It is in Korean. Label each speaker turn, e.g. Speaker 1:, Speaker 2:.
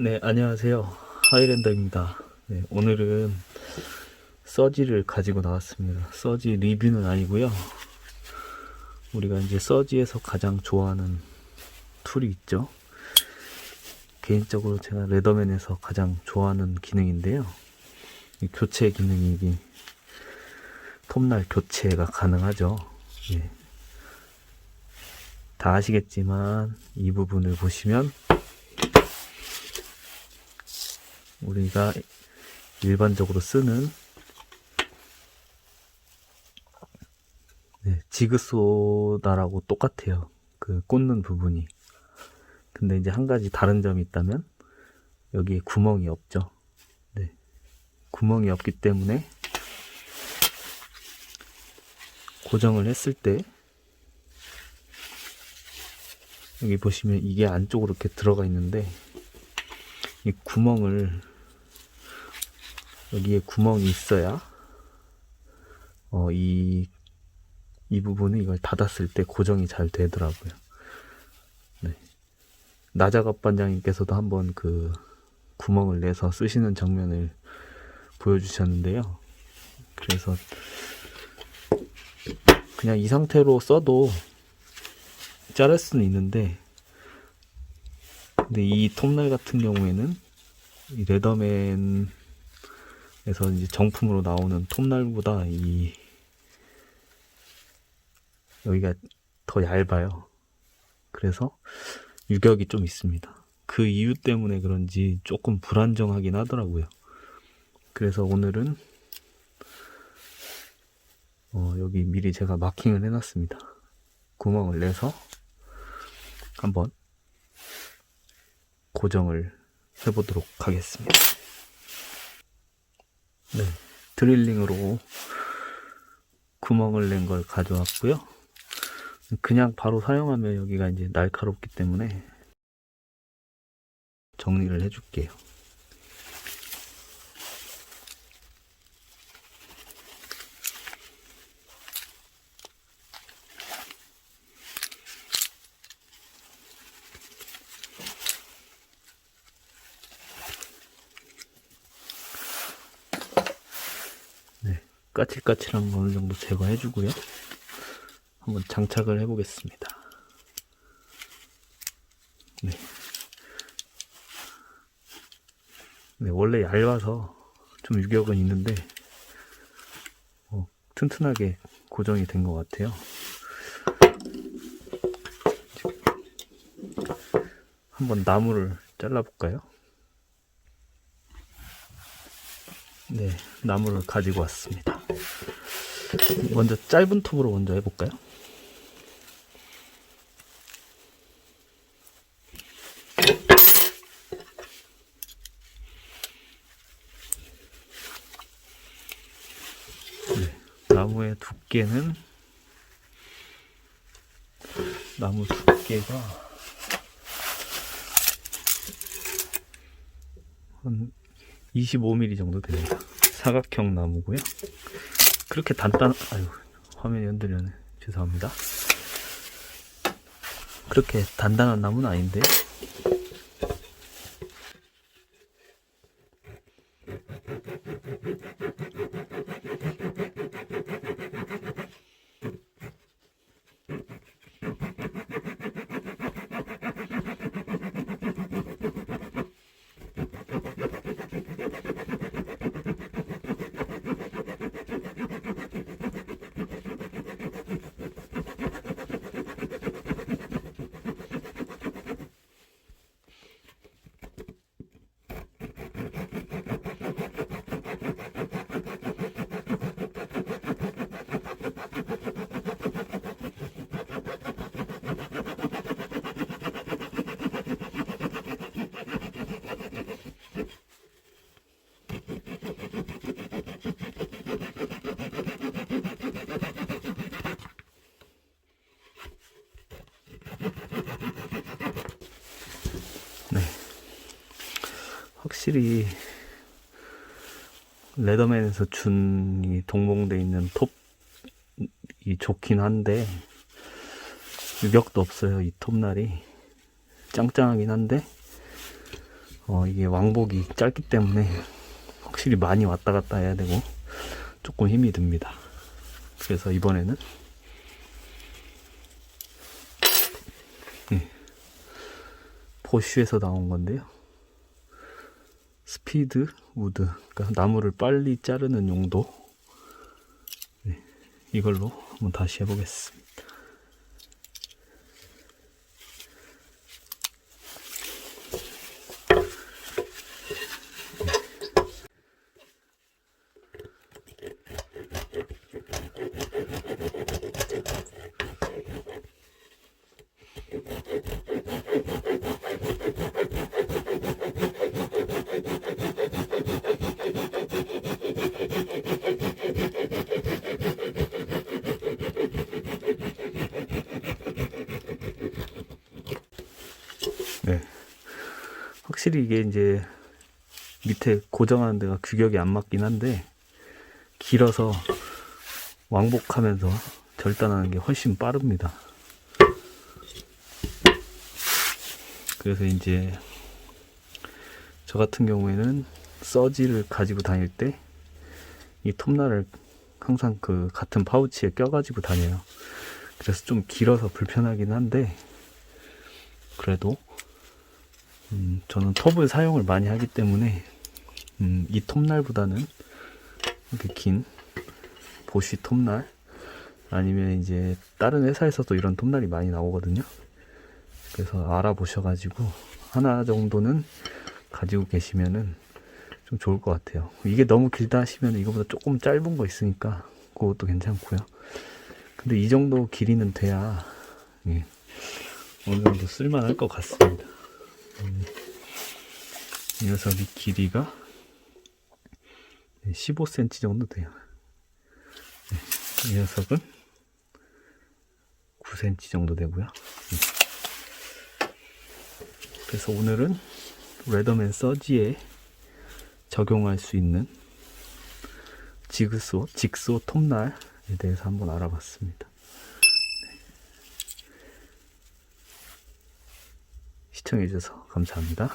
Speaker 1: 네, 안녕하세요. 하이랜더입니다. 네, 오늘은 서지를 가지고 나왔습니다. 서지 리뷰는 아니고요. 우리가 이제 서지에서 가장 좋아하는 툴이 있죠. 개인적으로 제가 레더맨에서 가장 좋아하는 기능인데요. 이 교체 기능이 이 톱날 교체가 가능하죠. 예. 다 아시겠지만 이 부분을 보시면 우리가 일반적으로 쓰는 네, 지그소다라고 똑같아요. 그 꽂는 부분이. 근데 이제 한 가지 다른 점이 있다면 여기에 구멍이 없죠. 네. 구멍이 없기 때문에 고정을 했을 때 여기 보시면 이게 안쪽으로 이렇게 들어가 있는데 이 구멍을 여기에 구멍이 있어야 어, 이, 이 부분은 이걸 닫았을 때 고정이 잘 되더라고요. 네. 나작업 반장님께서도 한번 그 구멍을 내서 쓰시는 장면을 보여주셨는데요. 그래서 그냥 이 상태로 써도 자를 수는 있는데 근데 이 톱날 같은 경우에는 이 레더맨 에서 이제 정품으로 나오는 톱날보다 이 여기가 더 얇아요. 그래서 유격이 좀 있습니다. 그 이유 때문에 그런지 조금 불안정하긴 하더라고요. 그래서 오늘은 어, 여기 미리 제가 마킹을 해놨습니다. 구멍을 내서 한번 고정을 해보도록 하겠습니다. 네, 드릴링으로 구멍을 낸 걸 가져왔고요. 그냥 바로 사용하면 여기가 이제 날카롭기 때문에 정리를 해줄게요. 네, 까칠까칠한 거 어느 정도 제거해 주고요. 한번 장착을 해 보겠습니다. 네. 네, 원래 얇아서 좀 유격은 있는데 어, 튼튼하게 고정이 된 것 같아요. 한번 나무를 잘라볼까요? 네, 나무를 가지고 왔습니다. 먼저 짧은 톱으로 먼저 해볼까요? 네, 나무의 두께는 나무 두께가 한 25mm 정도 됩니다. 사각형 나무고요. 그렇게 단단, 아유, 화면이 흔들려네. 죄송합니다. 그렇게 단단한 나무는 아닌데. 확실히 레더맨에서 준 이 동봉돼 있는 톱이 좋긴 한데 유격도 없어요 이 톱날이 짱짱하긴 한데 어, 이게 왕복이 짧기 때문에 확실히 많이 왔다 갔다 해야 되고 조금 힘이 듭니다. 그래서 이번에는 예, 보쉬에서 나온 건데요. 스피드 우드, 그러니까 나무를 빨리 자르는 용도. 네, 이걸로 한번 다시 해보겠습니다. 네. 확실히 이게 이제 밑에 고정하는 데가 규격이 안 맞긴 한데 길어서 왕복하면서 절단하는 게 훨씬 빠릅니다. 그래서 이제 저 같은 경우에는 서지를 가지고 다닐 때 이 톱날을 항상 그 같은 파우치에 껴가지고 다녀요. 그래서 좀 길어서 불편하긴 한데 그래도 음, 저는 톱을 사용을 많이 하기 때문에 음, 이 톱날보다는 이렇게 긴 보쉬 톱날 아니면 이제 다른 회사에서도 이런 톱날이 많이 나오거든요. 그래서 알아보셔가지고 하나 정도는 가지고 계시면은 좀 좋을 것 같아요. 이게 너무 길다 하시면 이거보다 조금 짧은 거 있으니까 그것도 괜찮고요. 근데 이 정도 길이는 돼야 예, 어느 정도 쓸만할 것 같습니다. 음, 이 녀석이 길이가 15cm 정도 돼요. 네, 이 녀석은 9cm 정도 되고요. 네. 그래서 오늘은 레더맨 서지에 적용할 수 있는 지그소, 직소 톱날에 대해서 한번 알아봤습니다. 시청해주셔서 감사합니다.